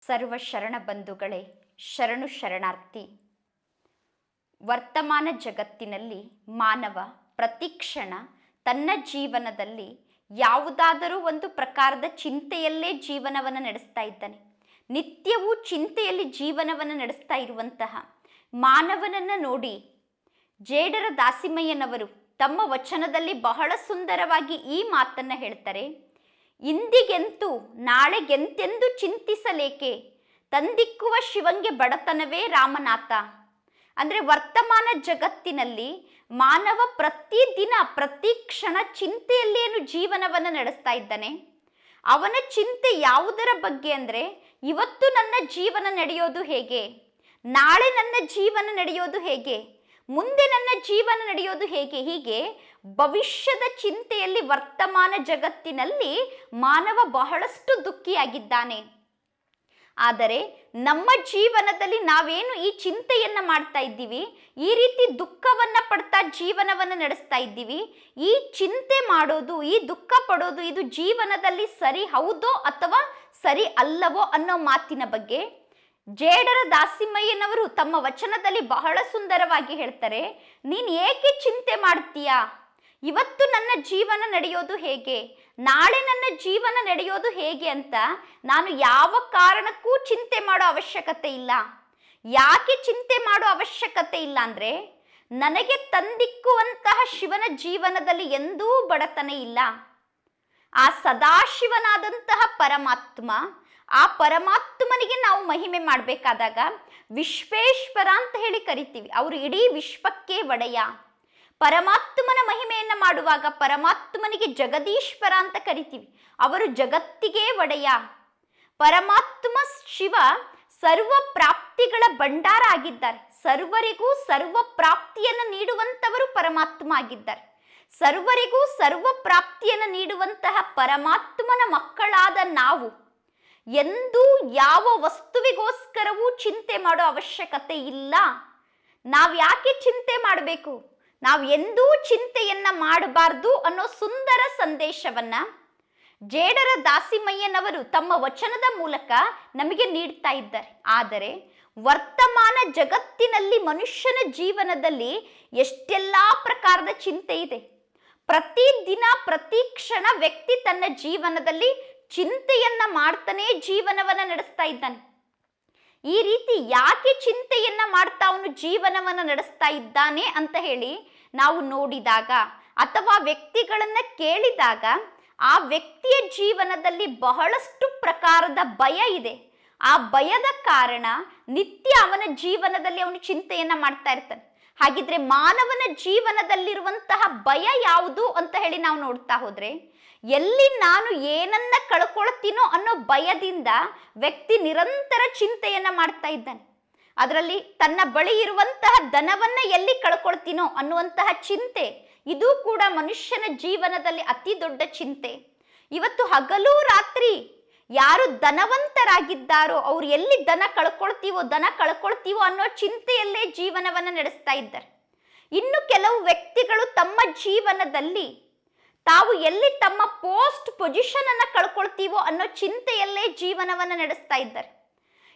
ಸರ್ವ ಶರಣ ಬಂಧುಗಳೇ, ಶರಣು ಶರಣಾರ್ಥಿ. ವರ್ತಮಾನ ಜಗತ್ತಿನಲ್ಲಿ ಮಾನವ ಪ್ರತಿಕ್ಷಣ ತನ್ನ ಜೀವನದಲ್ಲಿ ಯಾವುದಾದರೂ ಒಂದು ಪ್ರಕಾರದ ಚಿಂತೆಯಲ್ಲೇ ಜೀವನವನ್ನು ನಡೆಸ್ತಾ ಇದ್ದಾನೆ. ನಿತ್ಯವೂ ಚಿಂತೆಯಲ್ಲಿ ಜೀವನವನ್ನು ನಡೆಸ್ತಾ ಇರುವಂತಹ ಮಾನವನನ್ನು ನೋಡಿ ಜೇಡರ ದಾಸಿಮಯ್ಯನವರು ತಮ್ಮ ವಚನದಲ್ಲಿ ಬಹಳ ಸುಂದರವಾಗಿ ಈ ಮಾತನ್ನು ಹೇಳ್ತಾರೆ. ಇಂದಿಗೆಂತು ನಾಳೆಗೆಂತೆಂದು ಚಿಂತಿಸಲೇಕೆ? ತಂದಿಕ್ಕುವ ಶಿವಂಗೆ ಬಡತನವೇ ರಾಮನಾಥ. ಅಂದರೆ ವರ್ತಮಾನ ಜಗತ್ತಿನಲ್ಲಿ ಮಾನವ ಪ್ರತಿದಿನ, ಪ್ರತಿ ಕ್ಷಣ ಚಿಂತೆಯಲ್ಲೇನು ಜೀವನವನ್ನು ನಡೆಸ್ತಾ ಇದ್ದಾನೆ? ಅವನ ಚಿಂತೆ ಯಾವುದರ ಬಗ್ಗೆ ಅಂದರೆ, ಇವತ್ತು ನನ್ನ ಜೀವನ ನಡೆಯೋದು ಹೇಗೆ? ನಾಳೆ ನನ್ನ ಜೀವನ ನಡೆಯೋದು ಹೇಗೆ? ಮುಂದೆ ನನ್ನ ಜೀವನ ನಡೆಯೋದು ಹೇಗೆ? ಹೀಗೆ ಭವಿಷ್ಯದ ಚಿಂತೆಯಲ್ಲಿ ವರ್ತಮಾನ ಜಗತ್ತಿನಲ್ಲಿ ಮಾನವ ಬಹಳಷ್ಟು ದುಃಖಿಯಾಗಿದ್ದಾನೆ. ಆದರೆ ನಮ್ಮ ಜೀವನದಲ್ಲಿ ನಾವೇನು ಈ ಚಿಂತೆಯನ್ನ ಮಾಡ್ತಾ ಇದ್ದೀವಿ? ಈ ರೀತಿ ದುಃಖವನ್ನು ಪಡ್ತಾ ಜೀವನವನ್ನು ನಡೆಸ್ತಾ ಇದ್ದೀವಿ? ಈ ಚಿಂತೆ ಮಾಡೋದು, ಈ ದುಃಖ ಪಡೋದು ಇದು ಜೀವನದಲ್ಲಿ ಸರಿ ಹೌದೋ ಅಥವಾ ಸರಿ ಅಲ್ಲವೋ ಅನ್ನೋ ಮಾತಿನ ಬಗ್ಗೆ ಜೇಡರ ದಾಸಿಮಯ್ಯನವರು ತಮ್ಮ ವಚನದಲ್ಲಿ ಬಹಳ ಸುಂದರವಾಗಿ ಹೇಳ್ತಾರೆ, ನೀನು ಏಕೆ ಚಿಂತೆ ಮಾಡ್ತೀಯಾ? ಇವತ್ತು ನನ್ನ ಜೀವನ ನಡೆಯೋದು ಹೇಗೆ? ನಾಳೆ ನನ್ನ ಜೀವನ ನಡೆಯೋದು ಹೇಗೆ ಅಂತ ನಾನು ಯಾವ ಕಾರಣಕ್ಕೂ ಚಿಂತೆ ಮಾಡೋ ಅವಶ್ಯಕತೆ ಇಲ್ಲ. ಯಾಕೆ ಚಿಂತೆ ಮಾಡೋ ಅವಶ್ಯಕತೆ ಇಲ್ಲ ಅಂದರೆ ನನಗೆ ತಂದಿಕ್ಕುವಂತಹ ಶಿವನ ಜೀವನದಲ್ಲಿ ಎಂದೂ ಬಡತನ ಇಲ್ಲ. ಆ ಸದಾಶಿವನಾದಂತಹ ಪರಮಾತ್ಮ, ಆ ಪರಮಾತ್ಮನಿಗೆ ನಾವು ಮಹಿಮೆ ಮಾಡಬೇಕಾದಾಗ ವಿಶ್ವೇಶ್ವರ ಅಂತ ಹೇಳಿ ಕರಿತೀವಿ. ಅವರು ಇಡೀ ವಿಶ್ವಕ್ಕೆ ಒಡೆಯ. ಪರಮಾತ್ಮನ ಮಹಿಮೆಯನ್ನು ಮಾಡುವಾಗ ಪರಮಾತ್ಮನಿಗೆ ಜಗದೀಶ್ವರ ಅಂತ ಕರಿತೀವಿ. ಅವರು ಜಗತ್ತಿಗೆ ಒಡೆಯ. ಪರಮಾತ್ಮ ಶಿವ ಸರ್ವ ಪ್ರಾಪ್ತಿಗಳ ಭಂಡಾರ ಆಗಿದ್ದಾರೆ. ಸರ್ವರಿಗೂ ಸರ್ವ ಪ್ರಾಪ್ತಿಯನ್ನು ನೀಡುವಂಥವರು ಪರಮಾತ್ಮ ಆಗಿದ್ದಾರೆ. ಸರ್ವರಿಗೂ ಸರ್ವ ಪ್ರಾಪ್ತಿಯನ್ನು ನೀಡುವಂತಹ ಪರಮಾತ್ಮನ ಮಕ್ಕಳಾದ ನಾವು ಎಂದೂ ಯಾವ ವಸ್ತುವಿಗೋಸ್ಕರವೂ ಚಿಂತೆ ಮಾಡೋ ಅವಶ್ಯಕತೆ ಇಲ್ಲ. ನಾವು ಯಾಕೆ ಚಿಂತೆ ಮಾಡಬೇಕು? ನಾವು ಎಂದೂ ಚಿಂತೆಯನ್ನ ಮಾಡಬಾರ್ದು ಅನ್ನೋ ಸುಂದರ ಸಂದೇಶವನ್ನ ಜೇಡರ ದಾಸಿಮಯ್ಯನವರು ತಮ್ಮ ವಚನದ ಮೂಲಕ ನಮಗೆ ನೀಡ್ತಾ ಇದ್ದಾರೆ. ಆದರೆ ವರ್ತಮಾನ ಜಗತ್ತಿನಲ್ಲಿ ಮನುಷ್ಯನ ಜೀವನದಲ್ಲಿ ಎಷ್ಟೆಲ್ಲ ಪ್ರಕಾರದ ಚಿಂತೆ ಇದೆ. ಪ್ರತಿ ದಿನ, ಪ್ರತಿ ಕ್ಷಣ ವ್ಯಕ್ತಿ ತನ್ನ ಜೀವನದಲ್ಲಿ ಚಿಂತೆಯನ್ನ ಮಾಡ್ತಾನೆ ಜೀವನವನ್ನ ನಡೆಸ್ತಾ ಇದ್ದಾನೆ. ಈ ರೀತಿ ಯಾಕೆ ಚಿಂತೆಯನ್ನ ಮಾಡ್ತಾ ಅವನು ಜೀವನವನ್ನ ನಡೆಸ್ತಾ ಇದ್ದಾನೆ ಅಂತ ಹೇಳಿ ನಾವು ನೋಡಿದಾಗ ಅಥವಾ ವ್ಯಕ್ತಿಗಳನ್ನ ಕೇಳಿದಾಗ ಆ ವ್ಯಕ್ತಿಯ ಜೀವನದಲ್ಲಿ ಬಹಳಷ್ಟು ಪ್ರಕಾರದ ಭಯ ಇದೆ. ಆ ಭಯದ ಕಾರಣ ನಿತ್ಯ ಅವನ ಜೀವನದಲ್ಲಿ ಅವನು ಚಿಂತೆಯನ್ನ ಮಾಡ್ತಾ ಇರ್ತಾನೆ. ಹಾಗಿದ್ರೆ ಮಾನವನ ಜೀವನದಲ್ಲಿರುವಂತಹ ಭಯ ಯಾವುದು ಅಂತ ಹೇಳಿ ನಾವು ನೋಡ್ತಾ ಹೋದ್ರೆ, ಎಲ್ಲಿ ನಾನು ಏನನ್ನ ಕಳ್ಕೊಳ್ತೀನೋ ಅನ್ನೋ ಭಯದಿಂದ ವ್ಯಕ್ತಿ ನಿರಂತರ ಚಿಂತೆಯನ್ನ ಮಾಡ್ತಾ ಇದ್ದಾನೆ. ಅದರಲ್ಲಿ ತನ್ನ ಬಳಿ ಇರುವಂತಹ ಧನವನ್ನ ಎಲ್ಲಿ ಕಳ್ಕೊಳ್ತೀನೋ ಅನ್ನುವಂತಹ ಚಿಂತೆ. ಇದು ಕೂಡ ಮನುಷ್ಯನ ಜೀವನದಲ್ಲಿ ಅತಿ ದೊಡ್ಡ ಚಿಂತೆ. ಇವತ್ತು ಹಗಲು ರಾತ್ರಿ ಯಾರು ಧನವಂತರಾಗಿದ್ದಾರೋ, ಅವ್ರು ಎಲ್ಲಿ ದನ ಕಳ್ಕೊಳ್ತೀವೋ ದನ ಕಳ್ಕೊಳ್ತೀವೋ ಅನ್ನೋ ಚಿಂತೆಯಲ್ಲೇ ಜೀವನವನ್ನು ನಡೆಸ್ತಾ ಇದ್ದಾರೆ. ಇನ್ನು ಕೆಲವು ವ್ಯಕ್ತಿಗಳು ತಮ್ಮ ಜೀವನದಲ್ಲಿ ತಾವು ಎಲ್ಲಿ ತಮ್ಮ ಪೋಸ್ಟ್ ಪೊಸಿಷನ್ ಅನ್ನ ಕಳ್ಕೊಳ್ತೀವೋ ಅನ್ನೋ ಚಿಂತೆಯಲ್ಲೇ ಜೀವನವನ್ನು ನಡೆಸ್ತಾ ಇದ್ದಾರೆ.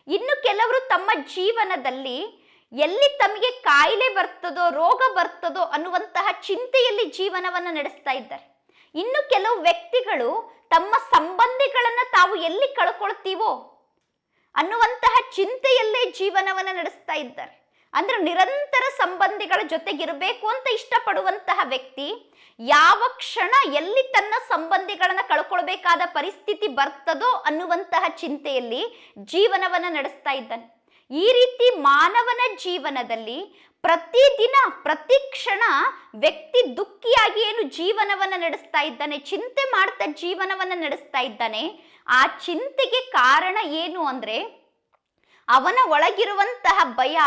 ಇನ್ನು ಕೆಲವರು ತಮ್ಮ ಜೀವನದಲ್ಲಿ ಎಲ್ಲಿ ತಮಗೆ ಕಾಯಿಲೆ ಬರ್ತದೋ, ರೋಗ ಬರ್ತದೋ ಅನ್ನುವಂತಹ ಚಿಂತೆಯಲ್ಲಿ ಜೀವನವನ್ನು ನಡೆಸ್ತಾ ಇದ್ದಾರೆ. ಇನ್ನು ಕೆಲವು ವ್ಯಕ್ತಿಗಳು ತಮ್ಮ ಸಂಬಂಧಿಗಳನ್ನು ತಾವು ಎಲ್ಲಿ ಕಳ್ಕೊಳ್ತೀವೋ ಅನ್ನುವಂತಹ ಚಿಂತೆಯಲ್ಲೇ ಜೀವನವನ್ನು ನಡೆಸ್ತಾ ಇದ್ದಾರೆ. ಅಂದ್ರೆ ನಿರಂತರ ಸಂಬಂಧಿಗಳ ಜೊತೆಗಿರಬೇಕು ಅಂತ ಇಷ್ಟಪಡುವಂತಹ ವ್ಯಕ್ತಿ ಯಾವ ಕ್ಷಣ ಎಲ್ಲಿ ತನ್ನ ಸಂಬಂಧಿಗಳನ್ನ ಕಳ್ಕೊಳ್ಬೇಕಾದ ಪರಿಸ್ಥಿತಿ ಬರ್ತದೋ ಅನ್ನುವಂತಹ ಚಿಂತೆಯಲ್ಲಿ ಜೀವನವನ್ನು ನಡೆಸ್ತಾ ಇದ್ದಾನೆ. ಈ ರೀತಿ ಮಾನವನ ಜೀವನದಲ್ಲಿ ಪ್ರತಿದಿನ, ಪ್ರತಿ ಕ್ಷಣ ವ್ಯಕ್ತಿ ದುಃಖಿಯಾಗಿ ಏನು ಜೀವನವನ್ನು ನಡೆಸ್ತಾ ಇದ್ದಾನೆ, ಚಿಂತೆ ಮಾಡ್ತಾ ಜೀವನವನ್ನು ನಡೆಸ್ತಾ ಇದ್ದಾನೆ, ಆ ಚಿಂತೆಗೆ ಕಾರಣ ಏನು ಅಂದ್ರೆ ಅವನ ಒಳಗಿರುವಂತಹ ಭಯ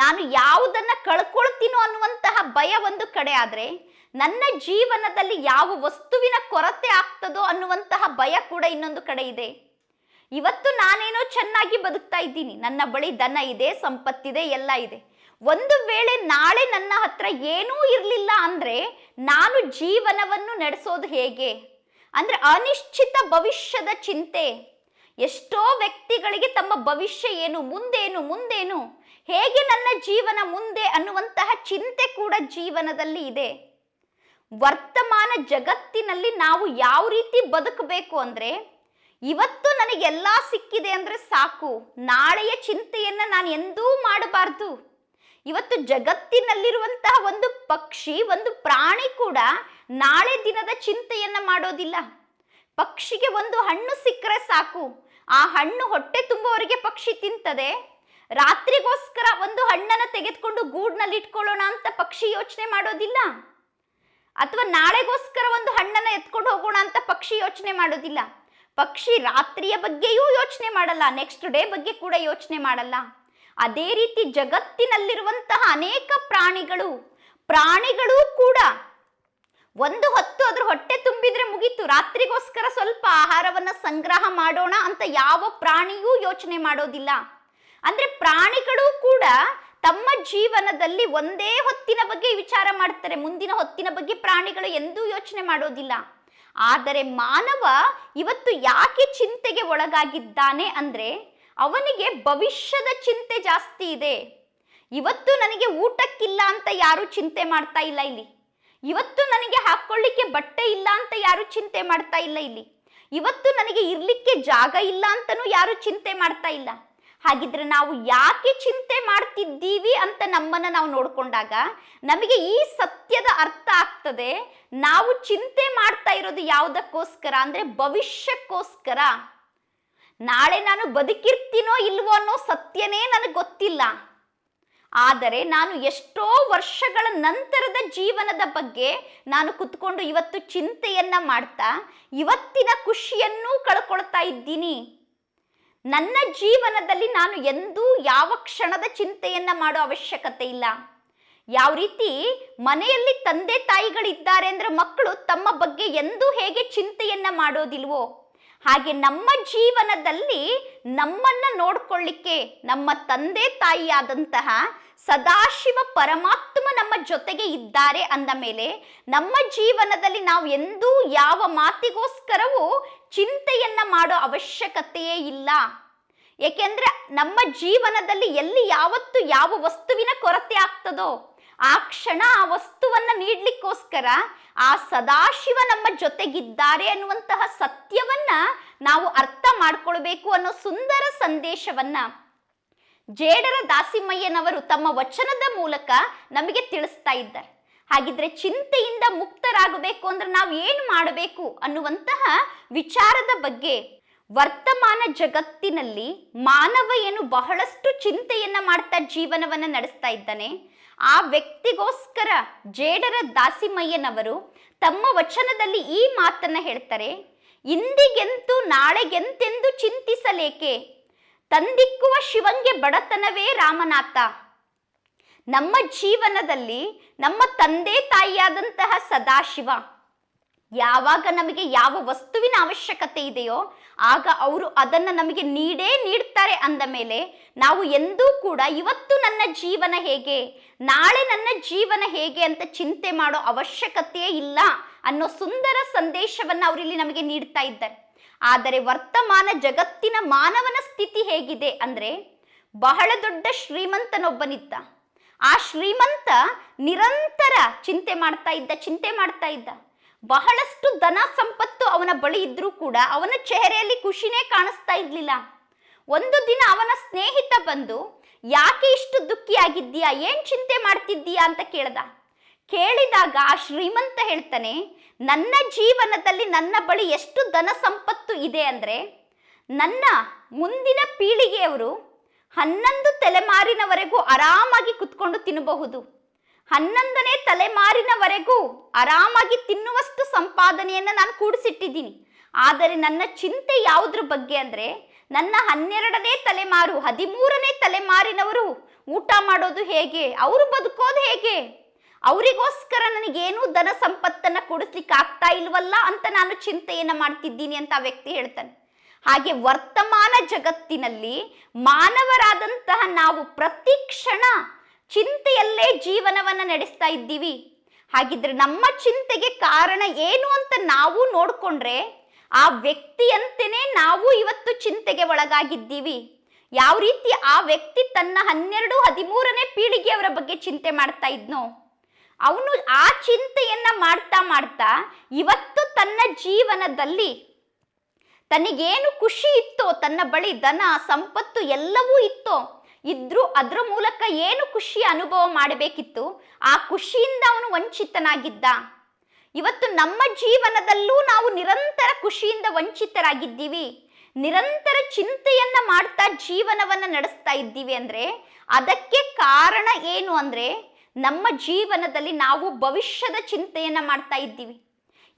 ನಾನು ಯಾವುದನ್ನ ಕಳ್ಕೊಳ್ತೀನೋ ಅನ್ನುವಂತಹ ಭಯ ಒಂದು ಕಡೆ ಆದರೆ ನನ್ನ ಜೀವನದಲ್ಲಿ ಯಾವ ವಸ್ತುವಿನ ಕೊರತೆ ಆಗ್ತದೋ ಅನ್ನುವಂತಹ ಭಯ ಕೂಡ ಇನ್ನೊಂದು ಕಡೆ ಇದೆ. ಇವತ್ತು ನಾನೇನೋ ಚೆನ್ನಾಗಿ ಬದುಕ್ತಾ ಇದ್ದೀನಿ. ನನ್ನ ಬಳಿ ದನ ಇದೆ, ಸಂಪತ್ತಿದೆ, ಎಲ್ಲ ಇದೆ. ಒಂದು ವೇಳೆ ನಾಳೆ ನನ್ನ ಹತ್ರ ಏನೂ ಇರಲಿಲ್ಲ ಅಂದರೆ ನಾನು ಜೀವನವನ್ನು ನಡೆಸೋದು ಹೇಗೆ? ಅಂದರೆ ಅನಿಶ್ಚಿತ ಭವಿಷ್ಯದ ಚಿಂತೆ. ಎಷ್ಟೋ ವ್ಯಕ್ತಿಗಳಿಗೆ ತಮ್ಮ ಭವಿಷ್ಯ ಏನು, ಮುಂದೇನು ಮುಂದೇನು? ಹೇಗೆ ನನ್ನ ಜೀವನ ಮುಂದೆ ಅನ್ನುವಂತಹ ಚಿಂತೆ ಕೂಡ ಜೀವನದಲ್ಲಿ ಇದೆ. ವರ್ತಮಾನ ಜಗತ್ತಿನಲ್ಲಿ ನಾವು ಯಾವ ರೀತಿ ಬದುಕಬೇಕು ಅಂದ್ರೆ, ಇವತ್ತು ನನಗೆಲ್ಲ ಸಿಕ್ಕಿದೆ ಅಂದ್ರೆ ಸಾಕು. ನಾಳೆಯ ಚಿಂತೆಯನ್ನ ನಾನು ಎಂದೂ ಮಾಡಬಾರ್ದು. ಇವತ್ತು ಜಗತ್ತಿನಲ್ಲಿರುವಂತಹ ಒಂದು ಪಕ್ಷಿ, ಒಂದು ಪ್ರಾಣಿ ಕೂಡ ನಾಳೆ ದಿನದ ಚಿಂತೆಯನ್ನ ಮಾಡೋದಿಲ್ಲ. ಪಕ್ಷಿಗೆ ಒಂದು ಹಣ್ಣು ಸಿಕ್ಕರೆ ಸಾಕು. ಆ ಹಣ್ಣು ಹೊಟ್ಟೆ ತುಂಬುವವರಿಗೆ ಪಕ್ಷಿ ತಿಂತದೆ. ರಾತ್ರಿಗೋಸ್ಕರ ಒಂದು ಹಣ್ಣನ್ನು ತೆಗೆದುಕೊಂಡು ಗೂಡ್ನಲ್ಲಿ ಇಟ್ಕೊಳ್ಳೋಣ ಅಂತ ಪಕ್ಷಿ ಯೋಚನೆ ಮಾಡೋದಿಲ್ಲ. ಅಥವಾ ನಾಳೆಗೋಸ್ಕರ ಒಂದು ಹಣ್ಣನ್ನು ಎತ್ಕೊಂಡು ಹೋಗೋಣ ಅಂತ ಪಕ್ಷಿ ಯೋಚನೆ ಮಾಡೋದಿಲ್ಲ. ಪಕ್ಷಿ ರಾತ್ರಿಯ ಬಗ್ಗೆಯೂ ಯೋಚನೆ ಮಾಡಲ್ಲ ನೆಕ್ಸ್ಟ್ ಡೇ ಬಗ್ಗೆ ಕೂಡ ಯೋಚನೆ ಮಾಡಲ್ಲ. ಅದೇ ರೀತಿ ಜಗತ್ತಿನಲ್ಲಿರುವಂತಹ ಅನೇಕ ಪ್ರಾಣಿಗಳು, ಪ್ರಾಣಿಗಳೂ ಕೂಡ ಒಂದು ಹೊತ್ತು ಅದ್ರ ಹೊಟ್ಟೆ ತುಂಬಿದ್ರೆ ಮುಗೀತು. ರಾತ್ರಿಗೋಸ್ಕರ ಸ್ವಲ್ಪ ಆಹಾರವನ್ನ ಸಂಗ್ರಹ ಮಾಡೋಣ ಅಂತ ಯಾವ ಪ್ರಾಣಿಯೂ ಯೋಚನೆ ಮಾಡೋದಿಲ್ಲ. ಅಂದ್ರೆ ಪ್ರಾಣಿಗಳು ಕೂಡ ತಮ್ಮ ಜೀವನದಲ್ಲಿ ಒಂದೇ ಹೊತ್ತಿನ ಬಗ್ಗೆ ವಿಚಾರ ಮಾಡ್ತಾರೆ. ಮುಂದಿನ ಹೊತ್ತಿನ ಬಗ್ಗೆ ಪ್ರಾಣಿಗಳು ಎಂದೂ ಯೋಚನೆ ಮಾಡೋದಿಲ್ಲ. ಆದರೆ ಮಾನವ ಇವತ್ತು ಯಾಕೆ ಚಿಂತೆಗೆ ಒಳಗಾಗಿದ್ದಾನೆ ಅಂದ್ರೆ ಅವನಿಗೆ ಭವಿಷ್ಯದ ಚಿಂತೆ ಜಾಸ್ತಿ ಇದೆ. ಇವತ್ತು ನನಗೆ ಊಟಕ್ಕಿಲ್ಲ ಅಂತ ಯಾರು ಚಿಂತೆ ಮಾಡ್ತಾ ಇಲ್ಲ ಇಲ್ಲಿ. ಇವತ್ತು ನನಗೆ ಹಾಕೊಳ್ಳಿಕ್ಕೆ ಬಟ್ಟೆ ಇಲ್ಲ ಅಂತ ಯಾರು ಚಿಂತೆ ಮಾಡ್ತಾ ಇಲ್ಲ ಇಲ್ಲಿ. ಇವತ್ತು ನನಗೆ ಇರ್ಲಿಕ್ಕೆ ಜಾಗ ಇಲ್ಲ ಅಂತನೂ ಯಾರು ಚಿಂತೆ ಮಾಡ್ತಾ ಇಲ್ಲ. ಹಾಗಿದ್ರೆ ನಾವು ಯಾಕೆ ಚಿಂತೆ ಮಾಡ್ತಿದ್ದೀವಿ ಅಂತ ನಮ್ಮನ್ನ ನಾವು ನೋಡಿಕೊಂಡಾಗ ನಮಗೆ ಈ ಸತ್ಯದ ಅರ್ಥ ಆಗ್ತದೆ. ನಾವು ಚಿಂತೆ ಮಾಡ್ತಾ ಇರೋದು ಯಾವುದಕ್ಕೋಸ್ಕರ ಅಂದ್ರೆ ಭವಿಷ್ಯಕ್ಕೋಸ್ಕರ. ನಾಳೆ ನಾನು ಬದುಕಿರ್ತೀನೋ ಇಲ್ವೋ ಅನ್ನೋ ಸತ್ಯನೇ ನನಗೆ ಗೊತ್ತಿಲ್ಲ. ಆದರೆ ನಾನು ಎಷ್ಟೋ ವರ್ಷಗಳ ನಂತರದ ಜೀವನದ ಬಗ್ಗೆ ನಾನು ಕುತ್ಕೊಂಡು ಇವತ್ತು ಚಿಂತೆಯನ್ನ ಮಾಡ್ತಾ, ಇವತ್ತಿನ ಖುಷಿಯನ್ನೂ ಕಳ್ಕೊಳ್ತಾ ಇದ್ದೀನಿ. ನನ್ನ ಜೀವನದಲ್ಲಿ ನಾನು ಎಂದೂ ಯಾವ ಕ್ಷಣದ ಚಿಂತೆಯನ್ನ ಮಾಡೋ ಅವಶ್ಯಕತೆ ಇಲ್ಲ. ಯಾವ ರೀತಿ ಮನೆಯಲ್ಲಿ ತಂದೆ ತಾಯಿಗಳಿದ್ದಾರೆ ಅಂದ್ರೆ ಮಕ್ಕಳು ತಮ್ಮ ಬಗ್ಗೆ ಎಂದೂ ಹೇಗೆ ಚಿಂತೆಯನ್ನ ಮಾಡೋದಿಲ್ವೋ ಹಾಗೆ ನಮ್ಮ ಜೀವನದಲ್ಲಿ ನಮ್ಮನ್ನ ನೋಡ್ಕೊಳ್ಳಿಕ್ಕೆ ನಮ್ಮ ತಂದೆ ತಾಯಿಯಾದಂತಹ ಸದಾಶಿವ ಪರಮಾತ್ಮ ನಮ್ಮ ಜೊತೆಗೆ ಇದ್ದಾರೆ ಅಂದ ಮೇಲೆ ನಮ್ಮ ಜೀವನದಲ್ಲಿ ನಾವು ಎಂದೂ ಯಾವ ಮಾತಿಗೋಸ್ಕರವೂ ಚಿಂತೆಯನ್ನ ಮಾಡೋ ಅವಶ್ಯಕತೆಯೇ ಇಲ್ಲ. ಏಕೆಂದ್ರೆ ನಮ್ಮ ಜೀವನದಲ್ಲಿ ಎಲ್ಲಿ ಯಾವತ್ತು ಯಾವ ವಸ್ತುವಿನ ಕೊರತೆ ಆಗ್ತದೋ ಆ ಕ್ಷಣ ಆ ವಸ್ತುವನ್ನ ನೀಡ್ಲಿಕ್ಕೋಸ್ಕರ ಆ ಸದಾಶಿವ ನಮ್ಮ ಜೊತೆಗಿದ್ದಾರೆ ಅನ್ನುವಂತಹ ಸತ್ಯವನ್ನ ನಾವು ಅರ್ಥ ಮಾಡ್ಕೊಳ್ಬೇಕು ಅನ್ನೋ ಸುಂದರ ಸಂದೇಶವನ್ನ ಜೇಡರ ದಾಸಿಮಯ್ಯನವರು ತಮ್ಮ ವಚನದ ಮೂಲಕ ನಮಗೆ ತಿಳಿಸ್ತಾ ಇದ್ದಾರೆ. ಹಾಗಿದ್ರೆ ಚಿಂತೆಯಿಂದ ಮುಕ್ತರಾಗಬೇಕು ಅಂದ್ರೆ ನಾವು ಏನು ಮಾಡಬೇಕು ಅನ್ನುವಂತಹ ವಿಚಾರದ ಬಗ್ಗೆ ವರ್ತಮಾನ ಜಗತ್ತಿನಲ್ಲಿ ಮಾನವ ಏನು ಬಹಳಷ್ಟು ಚಿಂತೆಯನ್ನ ಮಾಡ್ತಾ ಜೀವನವನ್ನ ನಡೆಸ್ತಾ ಇದ್ದಾನೆ. ಆ ವ್ಯಕ್ತಿಗೋಸ್ಕರ ಜೇಡರ ದಾಸಿಮಯ್ಯನವರು ತಮ್ಮ ವಚನದಲ್ಲಿ ಈ ಮಾತನ್ನ ಹೇಳ್ತಾರೆ, ಇಂದಿಗೆಂತು ನಾಳೆಗೆಂತೆಂದು ಚಿಂತಿಸಲೇಕೆ? ತಂದಿಕ್ಕುವ ಶಿವಂಗೆ ಬಡತನವೇ ರಾಮನಾಥ. ನಮ್ಮ ಜೀವನದಲ್ಲಿ ನಮ್ಮ ತಂದೆ ತಾಯಿಯಾದಂತಹ ಸದಾಶಿವ ಯಾವಾಗ ನಮಗೆ ಯಾವ ವಸ್ತುವಿನ ಅವಶ್ಯಕತೆ ಇದೆಯೋ ಆಗ ಅವರು ಅದನ್ನು ನಮಗೆ ನೀಡೇ ನೀಡ್ತಾರೆ ಅಂದ ಮೇಲೆ ನಾವು ಎಂದೂ ಕೂಡ ಇವತ್ತು ನನ್ನ ಜೀವನ ಹೇಗೆ, ನಾಳೆ ನನ್ನ ಜೀವನ ಹೇಗೆ ಅಂತ ಚಿಂತೆ ಮಾಡೋ ಅವಶ್ಯಕತೆಯೇ ಇಲ್ಲ ಅನ್ನೋ ಸುಂದರ ಸಂದೇಶವನ್ನು ಅವರಿಲ್ಲಿ ನಮಗೆ ನೀಡ್ತಾ ಇದ್ದಾರೆ. ಆದರೆ ವರ್ತಮಾನ ಜಗತ್ತಿನ ಮಾನವನ ಸ್ಥಿತಿ ಹೇಗಿದೆ ಅಂದ್ರೆ ಬಹಳ ದೊಡ್ಡ ಶ್ರೀಮಂತನೊಬ್ಬನಿದ್ದ. ಆ ಶ್ರೀಮಂತ ನಿರಂತರ ಚಿಂತೆ ಮಾಡ್ತಾ ಇದ್ದ, ಚಿಂತೆ ಮಾಡ್ತಾ ಇದ್ದ. ಬಹಳಷ್ಟು ಧನ ಸಂಪತ್ತು ಅವನ ಬಳಿ ಇದ್ರೂ ಕೂಡ ಅವನ ಚೆಹರೆಯಲ್ಲಿ ಖುಷಿನೇ ಕಾಣಿಸ್ತಾ ಇರಲಿಲ್ಲ. ಒಂದು ದಿನ ಅವನ ಸ್ನೇಹಿತ ಬಂದು, ಯಾಕೆ ಇಷ್ಟು ದುಃಖಿಯಾಗಿದ್ದೀಯಾ? ಏನ್ ಚಿಂತೆ ಮಾಡ್ತಿದ್ದೀಯಾ? ಅಂತ ಕೇಳ್ದ. ಕೇಳಿದಾಗ ಆ ಶ್ರೀಮಂತ ಹೇಳ್ತಾನೆ, ನನ್ನ ಜೀವನದಲ್ಲಿ ನನ್ನ ಬಳಿ ಎಷ್ಟು ಧನ ಸಂಪತ್ತು ಇದೆ ಅಂದ್ರೆ, ನನ್ನ ಮುಂದಿನ ಪೀಳಿಗೆಯವರು ಹನ್ನೊಂದು ತಲೆಮಾರಿನವರೆಗೂ ಆರಾಮಾಗಿ ಕುತ್ಕೊಂಡು ತಿನ್ನಬಹುದು. ಹನ್ನೊಂದನೇ ತಲೆಮಾರಿನವರೆಗೂ ಆರಾಮಾಗಿ ತಿನ್ನುವಷ್ಟು ಸಂಪಾದನೆಯನ್ನು ನಾನು ಕೂಡಿಸಿಟ್ಟಿದ್ದೀನಿ. ಆದರೆ ನನ್ನ ಚಿಂತೆ ಯಾವುದ್ರ ಬಗ್ಗೆ ಅಂದರೆ, ನನ್ನ ಹನ್ನೆರಡನೇ ತಲೆಮಾರು, ಹದಿಮೂರನೇ ತಲೆಮಾರಿನವರು ಊಟ ಮಾಡೋದು ಹೇಗೆ, ಅವರು ಬದುಕೋದು ಹೇಗೆ? ಅವರಿಗೋಸ್ಕರ ನನಗೇನೂ ಧನ ಸಂಪತ್ತನ್ನು ಕೊಡಿಸ್ಲಿಕ್ಕೆ ಆಗ್ತಾ ಇಲ್ವಲ್ಲ ಅಂತ ನಾನು ಚಿಂತೆಯನ್ನು ಮಾಡ್ತಿದ್ದೀನಿ ಅಂತ ವ್ಯಕ್ತಿ ಹೇಳ್ತಾನೆ. ಹಾಗೆ ವರ್ತಮಾನ ಜಗತ್ತಿನಲ್ಲಿ ಮಾನವರಾದಂತಹ ನಾವು ಪ್ರತಿ ಕ್ಷಣ ಚಿಂತೆಯಲ್ಲೇ ಜೀವನವನ್ನು ನಡೆಸ್ತಾ ಇದ್ದೀವಿ. ಹಾಗಿದ್ರೆ ನಮ್ಮ ಚಿಂತೆಗೆ ಕಾರಣ ಏನು ಅಂತ ನಾವು ನೋಡಿಕೊಂಡ್ರೆ ಆ ವ್ಯಕ್ತಿಯಂತೆಯೇ ನಾವು ಇವತ್ತು ಚಿಂತೆಗೆ ಒಳಗಾಗಿದ್ದೀವಿ. ಯಾವ ರೀತಿ ಆ ವ್ಯಕ್ತಿ ತನ್ನ ಹನ್ನೆರಡು, ಹದಿಮೂರನೇ ಪೀಳಿಗೆಯವರ ಬಗ್ಗೆ ಚಿಂತೆ ಮಾಡ್ತಾ ಇದ್ನೋ, ಅವನು ಆ ಚಿಂತೆಯನ್ನ ಮಾಡ್ತಾ ಮಾಡ್ತಾ ಇವತ್ತು ತನ್ನ ಜೀವನದಲ್ಲಿ ತನಗೇನು ಖುಷಿ ಇತ್ತೋ, ತನ್ನ ಬಳಿ ದನ ಸಂಪತ್ತು ಎಲ್ಲವೂ ಇತ್ತೋ ಇದ್ರೂ ಅದರ ಮೂಲಕ ಏನು ಖುಷಿ ಅನುಭವ ಮಾಡಬೇಕಿತ್ತು? ಆ ಖುಷಿಯಿಂದ ಅವನು ವಂಚಿತನಾಗಿದ್ದ. ಇವತ್ತು ನಮ್ಮ ಜೀವನದಲ್ಲೂ ನಾವು ನಿರಂತರ ಖುಷಿಯಿಂದ ವಂಚಿತರಾಗಿದ್ದೀವಿ. ನಿರಂತರ ಚಿಂತೆಯನ್ನ ಮಾಡ್ತಾ ಜೀವನವನ್ನ ನಡೆಸ್ತಾ ಇದ್ದೀವಿ ಅಂದ್ರೆ ಅದಕ್ಕೆ ಕಾರಣ ಏನು ಅಂದ್ರೆ ನಮ್ಮ ಜೀವನದಲ್ಲಿ ನಾವು ಭವಿಷ್ಯದ ಚಿಂತೆಯನ್ನ ಮಾಡ್ತಾ ಇದ್ದೀವಿ.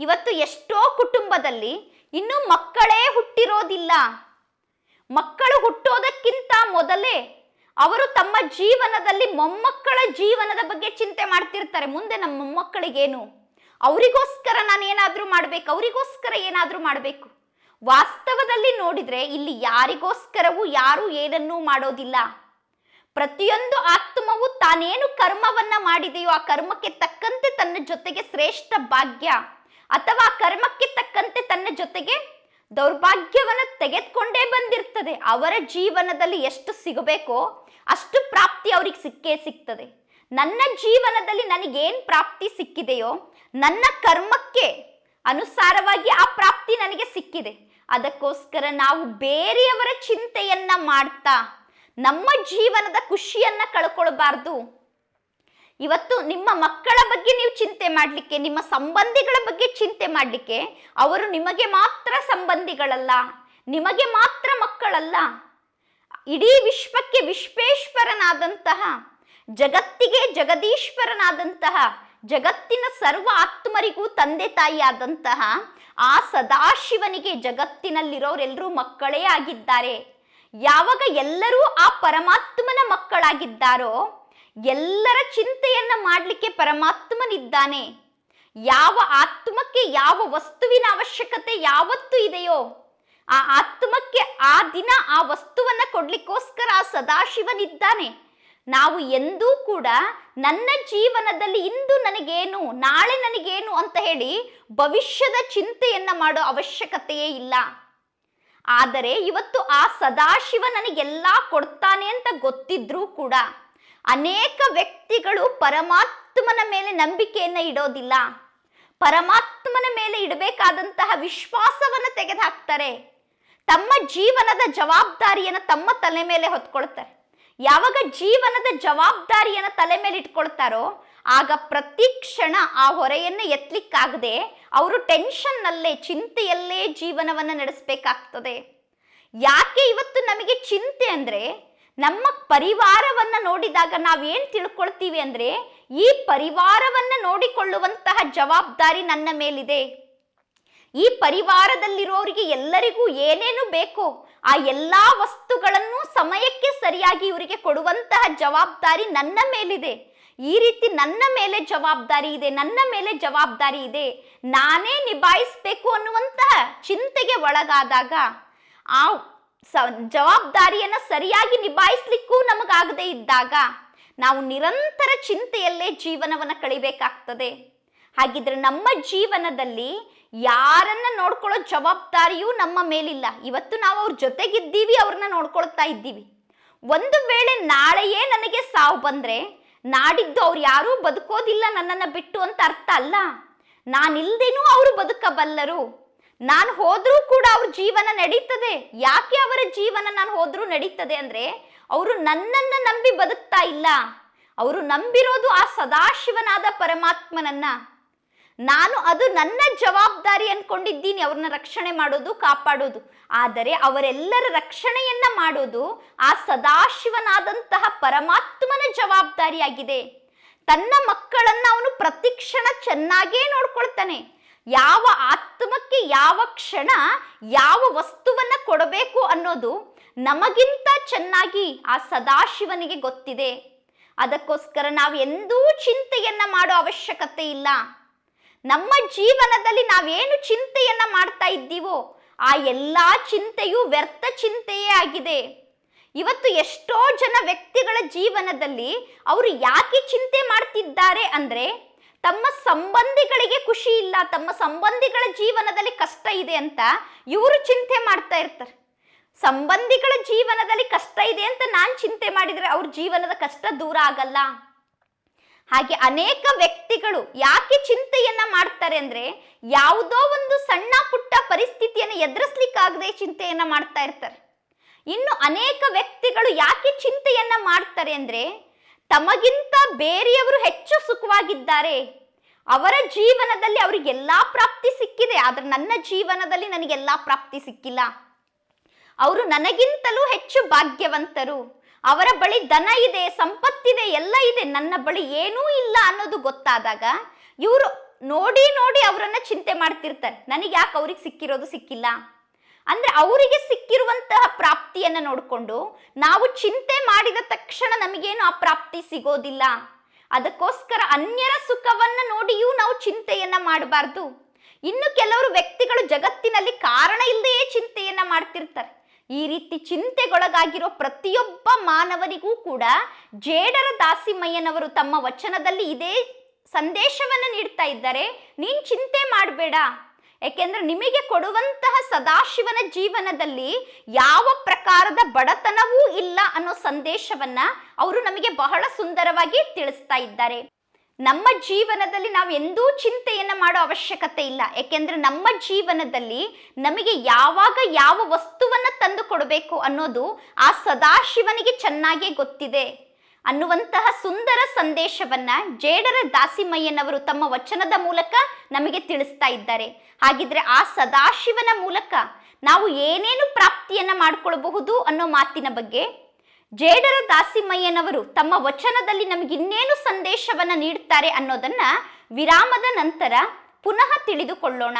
ಇವತ್ತು ಎಷ್ಟೋ ಕುಟುಂಬದಲ್ಲಿ ಇನ್ನೂ ಮಕ್ಕಳೇ ಹುಟ್ಟಿರೋದಿಲ್ಲ. ಮಕ್ಕಳು ಹುಟ್ಟೋದಕ್ಕಿಂತ ಮೊದಲೇ ಅವರು ತಮ್ಮ ಜೀವನದಲ್ಲಿ ಮೊಮ್ಮಕ್ಕಳ ಜೀವನದ ಬಗ್ಗೆ ಚಿಂತೆ ಮಾಡ್ತಿರ್ತಾರೆ. ಮುಂದೆ ನಮ್ಮ ಮೊಮ್ಮಕ್ಕಳಿಗೇನು? ಅವರಿಗೋಸ್ಕರ ನಾನು ಏನಾದರೂ ಮಾಡಬೇಕು? ಅವರಿಗೋಸ್ಕರ ಏನಾದರೂ ಮಾಡಬೇಕು? ವಾಸ್ತವದಲ್ಲಿ ನೋಡಿದರೆ ಇಲ್ಲಿ ಯಾರಿಗೋಸ್ಕರವೂ ಯಾರೂ ಏನನ್ನೂ ಮಾಡೋದಿಲ್ಲ. ಪ್ರತಿಯೊಂದು ಆತ್ಮವು ತಾನೇನು ಕರ್ಮವನ್ನ ಮಾಡಿದೆಯೋ ಆ ಕರ್ಮಕ್ಕೆ ತಕ್ಕಂತೆ ತನ್ನ ಜೊತೆಗೆ ಶ್ರೇಷ್ಠ ಭಾಗ್ಯ ಅಥವಾ ಕರ್ಮಕ್ಕೆ ತಕ್ಕಂತೆ ತನ್ನ ಜೊತೆಗೆ ದೌರ್ಭಾಗ್ಯವನ್ನ ತೆಗೆದುಕೊಂಡೇ ಬಂದಿರ್ತದೆ. ಅವರ ಜೀವನದಲ್ಲಿ ಎಷ್ಟು ಸಿಗಬೇಕೋ ಅಷ್ಟು ಪ್ರಾಪ್ತಿ ಅವ್ರಿಗೆ ಸಿಕ್ಕೇ ಸಿಗ್ತದೆ. ನನ್ನ ಜೀವನದಲ್ಲಿ ನನಗೇನು ಪ್ರಾಪ್ತಿ ಸಿಕ್ಕಿದೆಯೋ, ನನ್ನ ಕರ್ಮಕ್ಕೆ ಅನುಸಾರವಾಗಿ ಆ ಪ್ರಾಪ್ತಿ ನನಗೆ ಸಿಕ್ಕಿದೆ. ಅದಕ್ಕೋಸ್ಕರ ನಾವು ಬೇರೆಯವರ ಚಿಂತೆಯನ್ನ ಮಾಡ್ತಾ, ನಮ್ಮ ಜೀವನದ ಖುಷಿಯನ್ನ ಕಳ್ಕೊಳ್ಬಾರ್ದು. ಇವತ್ತು ನಿಮ್ಮ ಮಕ್ಕಳ ಬಗ್ಗೆ ನೀವು ಚಿಂತೆ ಮಾಡಲಿಕ್ಕೆ, ನಿಮ್ಮ ಸಂಬಂಧಿಗಳ ಬಗ್ಗೆ ಚಿಂತೆ ಮಾಡಲಿಕ್ಕೆ ಅವರು ನಿಮಗೆ ಮಾತ್ರ ಸಂಬಂಧಿಗಳಲ್ಲ, ನಿಮಗೆ ಮಾತ್ರ ಮಕ್ಕಳಲ್ಲ. ಇಡೀ ವಿಶ್ವಕ್ಕೆ ವಿಶ್ವೇಶ್ವರನಾದಂತಹ, ಜಗತ್ತಿಗೆ ಜಗದೀಶ್ವರನಾದಂತಹ, ಜಗತ್ತಿನ ಸರ್ವ ಆತ್ಮರಿಗೂ ತಂದೆ ತಾಯಿಯಾದಂತಹ ಆ ಸದಾಶಿವನಿಗೆ ಜಗತ್ತಿನಲ್ಲಿರೋರೆಲ್ಲರೂ ಮಕ್ಕಳೇ ಆಗಿದ್ದಾರೆ. ಯಾವಾಗ ಎಲ್ಲರೂ ಆ ಪರಮಾತ್ಮನ ಮಕ್ಕಳಾಗಿದ್ದಾರೋ ಎಲ್ಲರ ಚಿಂತೆಯನ್ನ ಮಾಡಲಿಕ್ಕೆ ಪರಮಾತ್ಮನಿದ್ದಾನೆ. ಯಾವ ಆತ್ಮಕ್ಕೆ ಯಾವ ವಸ್ತುವಿನ ಅವಶ್ಯಕತೆ ಯಾವತ್ತು ಇದೆಯೋ, ಆ ಆತ್ಮಕ್ಕೆ ಆ ದಿನ ಆ ವಸ್ತುವನ್ನ ಕೊಡ್ಲಿಕ್ಕೋಸ್ಕರ ಆ ಸದಾಶಿವನಿದ್ದಾನೆ. ನಾವು ಎಂದೂ ಕೂಡ ನನ್ನ ಜೀವನದಲ್ಲಿ ಇಂದು ನನಗೇನು, ನಾಳೆ ನನಗೇನು ಅಂತ ಹೇಳಿ ಭವಿಷ್ಯದ ಚಿಂತೆಯನ್ನ ಮಾಡೋ ಅವಶ್ಯಕತೆಯೇ ಇಲ್ಲ. ಆದರೆ ಇವತ್ತು ಆ ಸದಾಶಿವ ನನಗೆಲ್ಲ ಕೊಡ್ತಾನೆ ಅಂತ ಗೊತ್ತಿದ್ರೂ ಕೂಡ ಅನೇಕ ವ್ಯಕ್ತಿಗಳು ಪರಮಾತ್ಮನ ಮೇಲೆ ನಂಬಿಕೆಯನ್ನ ಇಡೋದಿಲ್ಲ. ಪರಮಾತ್ಮನ ಮೇಲೆ ಇಡಬೇಕಾದಂತಹ ವಿಶ್ವಾಸವನ್ನು ತೆಗೆದುಹಾಕ್ತಾರೆ. ತಮ್ಮ ಜೀವನದ ಜವಾಬ್ದಾರಿಯನ್ನು ತಮ್ಮ ತಲೆ ಮೇಲೆ ಹೊತ್ಕೊಳ್ತಾರೆ. ಯಾವಾಗ ಜೀವನದ ಜವಾಬ್ದಾರಿಯನ್ನು ತಲೆ ಮೇಲೆ ಇಟ್ಕೊಳ್ತಾರೋ, ಆಗ ಪ್ರತಿ ಕ್ಷಣ ಆ ಹೊರೆಯನ್ನು ಎತ್ತಲಿಕ್ಕಾಗದೆ ಅವರು ಟೆನ್ಷನ್ನಲ್ಲೇ, ಚಿಂತೆಯಲ್ಲೇ ಜೀವನವನ್ನು ನಡೆಸಬೇಕಾಗ್ತದೆ. ಯಾಕೆ ಇವತ್ತು ನಮಗೆ ಚಿಂತೆ ಅಂದ್ರೆ ನಮ್ಮ ಪರಿವಾರವನ್ನ ನೋಡಿದಾಗ ನಾವೇನು ತಿಳ್ಕೊಳ್ತೀವಿ ಅಂದ್ರೆ, ಈ ಪರಿವಾರವನ್ನ ನೋಡಿಕೊಳ್ಳುವಂತಹ ಜವಾಬ್ದಾರಿ ನನ್ನ ಮೇಲಿದೆ. ಈ ಪರಿವಾರದಲ್ಲಿರೋರಿಗೆ ಎಲ್ಲರಿಗೂ ಏನೇನು ಬೇಕೋ, ಆ ಎಲ್ಲಾ ವಸ್ತುಗಳನ್ನು ಸಮಯಕ್ಕೆ ಸರಿಯಾಗಿ ಇವರಿಗೆ ಕೊಡುವಂತಹ ಜವಾಬ್ದಾರಿ ನನ್ನ ಮೇಲಿದೆ. ಈ ರೀತಿ ನನ್ನ ಮೇಲೆ ಜವಾಬ್ದಾರಿ ಇದೆ, ನನ್ನ ಮೇಲೆ ಜವಾಬ್ದಾರಿ ಇದೆ. ನಾನೇ ನಿಭಾಯಿಸ್ಬೇಕು ಅನ್ನುವಂತಹ ಚಿಂತೆಗೆ ಒಳಗಾದಾಗ, ಆ ಜವಾಬ್ದಾರಿಯನ್ನು ಸರಿಯಾಗಿ ನಿಭಾಯಿಸ್ಲಿಕ್ಕೂ ನಮಗಾಗದೇ ಇದ್ದಾಗ ನಾವು ನಿರಂತರ ಚಿಂತೆಯಲ್ಲೇ ಜೀವನವನ್ನು ಕಳಿಬೇಕಾಗ್ತದೆ. ಹಾಗಿದ್ರೆ ನಮ್ಮ ಜೀವನದಲ್ಲಿ ಯಾರನ್ನ ನೋಡ್ಕೊಳ್ಳೋ ಜವಾಬ್ದಾರಿಯೂ ನಮ್ಮ ಮೇಲಿಲ್ಲ. ಇವತ್ತು ನಾವು ಅವ್ರ ಜೊತೆಗಿದ್ದೀವಿ, ಅವ್ರನ್ನ ನೋಡ್ಕೊಳ್ತಾ ಇದ್ದೀವಿ. ಒಂದು ವೇಳೆ ನಾಳೆಯೇ ನನಗೆ ಸಾವು ಬಂದ್ರೆ, ನಾಡಿದ್ದು ಅವ್ರು ಯಾರೂ ಬದುಕೋದಿಲ್ಲ ನನ್ನನ್ನು ಬಿಟ್ಟು ಅಂತ ಅರ್ಥ ಅಲ್ಲ? ನಾನಿಲ್ದೇನೂ ಅವರು ಬದುಕಬಲ್ಲರು. ನಾನು ಹೋದ್ರೂ ಕೂಡ ಅವ್ರ ಜೀವನ ನಡೀತದೆ. ಯಾಕೆ ಅವರ ಜೀವನ ನಾನು ಹೋದ್ರೂ ನಡೀತದೆ ಅಂದ್ರೆ ಅವರು ನನ್ನನ್ನ ನಂಬಿ ಬದುಕ್ತಾ ಇಲ್ಲ. ಅವರು ನಂಬಿರೋದು ಆ ಸದಾಶಿವನಾದ ಪರಮಾತ್ಮನನ್ನ. ನಾನು ಅದು ನನ್ನ ಜವಾಬ್ದಾರಿ ಅನ್ಕೊಂಡಿದ್ದೀನಿ ಅವ್ರನ್ನ ರಕ್ಷಣೆ ಮಾಡೋದು, ಕಾಪಾಡೋದು. ಆದರೆ ಅವರೆಲ್ಲರ ರಕ್ಷಣೆಯನ್ನ ಮಾಡೋದು ಆ ಸದಾಶಿವನಾದಂತಹ ಪರಮಾತ್ಮನ ಜವಾಬ್ದಾರಿಯಾಗಿದೆ. ತನ್ನ ಮಕ್ಕಳನ್ನ ಅವನು ಪ್ರತಿಕ್ಷಣ ಚೆನ್ನಾಗೇ ನೋಡ್ಕೊಳ್ತಾನೆ. ಯಾವ ಆತ್ಮಕ್ಕೆ ಯಾವ ಕ್ಷಣ ಯಾವ ವಸ್ತುವನ್ನ ಕೊಡಬೇಕು ಅನ್ನೋದು ನಮಗಿಂತ ಚೆನ್ನಾಗಿ ಆ ಸದಾಶಿವನಿಗೆ ಗೊತ್ತಿದೆ. ಅದಕ್ಕೋಸ್ಕರ ನಾವು ಎಂದೂ ಚಿಂತೆಯನ್ನ ಮಾಡೋ ಅವಶ್ಯಕತೆ ಇಲ್ಲ. ನಮ್ಮ ಜೀವನದಲ್ಲಿ ನಾವೇನು ಚಿಂತೆಯನ್ನ ಮಾಡ್ತಾ ಇದ್ದೀವೋ ಆ ಎಲ್ಲ ಚಿಂತೆಯು ವ್ಯರ್ಥ ಚಿಂತೆಯೇ ಆಗಿದೆ. ಇವತ್ತು ಎಷ್ಟೋ ಜನ ವ್ಯಕ್ತಿಗಳ ಜೀವನದಲ್ಲಿ ಅವರು ಯಾಕೆ ಚಿಂತೆ ಮಾಡ್ತಿದ್ದಾರೆ ಅಂದ್ರೆ ತಮ್ಮ ಸಂಬಂಧಿಗಳಿಗೆ ಖುಷಿ ಇಲ್ಲ, ತಮ್ಮ ಸಂಬಂಧಿಗಳ ಜೀವನದಲ್ಲಿ ಕಷ್ಟ ಇದೆ ಅಂತ ಇವರು ಚಿಂತೆ ಮಾಡ್ತಾ ಇರ್ತಾರೆ. ಸಂಬಂಧಿಗಳ ಜೀವನದಲ್ಲಿ ಕಷ್ಟ ಇದೆ ಅಂತ ನಾನು ಚಿಂತೆ ಮಾಡಿದರೆ ಅವ್ರ ಜೀವನದ ಕಷ್ಟ ದೂರ ಆಗಲ್ಲ. ಹಾಗೆ ಅನೇಕ ವ್ಯಕ್ತಿಗಳು ಯಾಕೆ ಚಿಂತೆಯನ್ನ ಮಾಡ್ತಾರೆ ಅಂದ್ರೆ ಯಾವುದೋ ಒಂದು ಸಣ್ಣ ಪುಟ್ಟ ಪರಿಸ್ಥಿತಿಯನ್ನು ಎದುರಿಸ್ಲಿಕ್ಕಾಗದೆ ಚಿಂತೆಯನ್ನ ಮಾಡ್ತಾ ಇರ್ತಾರೆ. ಇನ್ನು ಅನೇಕ ವ್ಯಕ್ತಿಗಳು ಯಾಕೆ ಚಿಂತೆಯನ್ನ ಮಾಡ್ತಾರೆ ಅಂದ್ರೆ ತಮಗಿಂತ ಬೇರೆಯವರು ಹೆಚ್ಚು ಸುಖವಾಗಿದ್ದಾರೆ. ಅವರ ಜೀವನದಲ್ಲಿ ಅವರಿಗೆ ಎಲ್ಲಾ ಪ್ರಾಪ್ತಿ ಸಿಕ್ಕಿದೆ. ಆದರೆ ನನ್ನ ಜೀವನದಲ್ಲಿ ನನಗೆಲ್ಲ ಪ್ರಾಪ್ತಿ ಸಿಕ್ಕಿಲ್ಲ. ಅವರು ನನಗಿಂತಲೂ ಹೆಚ್ಚು ಭಾಗ್ಯವಂತರು. ಅವರ ಬಳಿ ದನ ಇದೆ ಸಂಪತ್ತಿದೆ ಎಲ್ಲ ಇದೆ. ನನ್ನ ಬಳಿ ಏನೂ ಇಲ್ಲ ಅನ್ನೋದು ಗೊತ್ತಾದಾಗ ಇವರು ನೋಡಿ ನೋಡಿ ಅವರನ್ನ ಚಿಂತೆ ಮಾಡ್ತಿರ್ತಾರೆ. ನನಗೆ ಯಾಕೆ ಅವ್ರಿಗೆ ಸಿಕ್ಕಿರೋದು ಸಿಕ್ಕಿಲ್ಲ. ಅಂದ್ರೆ ಅವರಿಗೆ ಸಿಕ್ಕಿರುವಂತಹ ಪ್ರಾಪ್ತಿಯನ್ನ ನೋಡಿಕೊಂಡು ನಾವು ಚಿಂತೆ ಮಾಡಿದ ತಕ್ಷಣ ನಮಗೇನು ಆ ಪ್ರಾಪ್ತಿ ಸಿಗೋದಿಲ್ಲ. ಅದಕ್ಕೋಸ್ಕರ ಅನ್ಯರ ಸುಖವನ್ನ ನೋಡಿಯೂ ನಾವು ಚಿಂತೆಯನ್ನ ಮಾಡಬಾರ್ದು. ಇನ್ನು ಕೆಲವರು ವ್ಯಕ್ತಿಗಳು ಜಗತ್ತಿನಲ್ಲಿ ಕಾರಣ ಇಲ್ಲದೆಯೇ ಚಿಂತೆಯನ್ನ ಮಾಡ್ತಿರ್ತಾರೆ. ಈ ರೀತಿ ಚಿಂತೆಗೊಳಗಾಗಿರೋ ಪ್ರತಿಯೊಬ್ಬ ಮಾನವನಿಗೂ ಕೂಡ ಜೇಡರ ದಾಸಿಮಯ್ಯನವರು ತಮ್ಮ ವಚನದಲ್ಲಿ ಇದೇ ಸಂದೇಶವನ್ನು ನೀಡ್ತಾ ಇದ್ದಾರೆ, ನೀನ್ ಚಿಂತೆ ಮಾಡಬೇಡ. ಯಾಕೆಂದ್ರೆ ನಿಮಗೆ ಕೊಡುವಂತಹ ಸದಾಶಿವನ ಜೀವನದಲ್ಲಿ ಯಾವ ಪ್ರಕಾರದ ಬಡತನವೂ ಇಲ್ಲ ಅನ್ನೋ ಸಂದೇಶವನ್ನ ಅವರು ನಮಗೆ ಬಹಳ ಸುಂದರವಾಗಿ ತಿಳಿಸ್ತಾ ಇದ್ದಾರೆ. ನಮ್ಮ ಜೀವನದಲ್ಲಿ ನಾವು ಎಂದೂ ಚಿಂತೆಯನ್ನ ಮಾಡೋ ಅವಶ್ಯಕತೆ ಇಲ್ಲ. ಯಾಕೆಂದ್ರೆ ನಮ್ಮ ಜೀವನದಲ್ಲಿ ನಮಗೆ ಯಾವಾಗ ಯಾವ ವಸ್ತುವನ್ನ ತಂದು ಕೊಡಬೇಕು ಅನ್ನೋದು ಆ ಸದಾಶಿವನಿಗೆ ಚೆನ್ನಾಗೇ ಗೊತ್ತಿದೆ. ಅನ್ನುವಂತಹ ಸುಂದರ ಸಂದೇಶವನ್ನ ಜೇಡರ ದಾಸಿಮಯ್ಯನವರು ತಮ್ಮ ವಚನದ ಮೂಲಕ ನಮಗೆ ತಿಳಿಸ್ತಾ ಇದ್ದಾರೆ. ಹಾಗಿದ್ರೆ ಆ ಸದಾಶಿವನ ಮೂಲಕ ನಾವು ಏನೇನು ಪ್ರಾಪ್ತಿಯನ್ನ ಮಾಡಿಕೊಳ್ಳಬಹುದು ಅನ್ನೋ ಮಾತಿನ ಬಗ್ಗೆ ಜೇಡರ ದಾಸಿಮಯ್ಯನವರು ತಮ್ಮ ವಚನದಲ್ಲಿ ನಮಗೆ ಇನ್ನೇನು ಸಂದೇಶವನ್ನ ನೀಡುತ್ತಾರೆ ಅನ್ನೋದನ್ನ ವಿರಾಮದ ನಂತರ ಪುನಃ ತಿಳಿದುಕೊಳ್ಳೋಣ.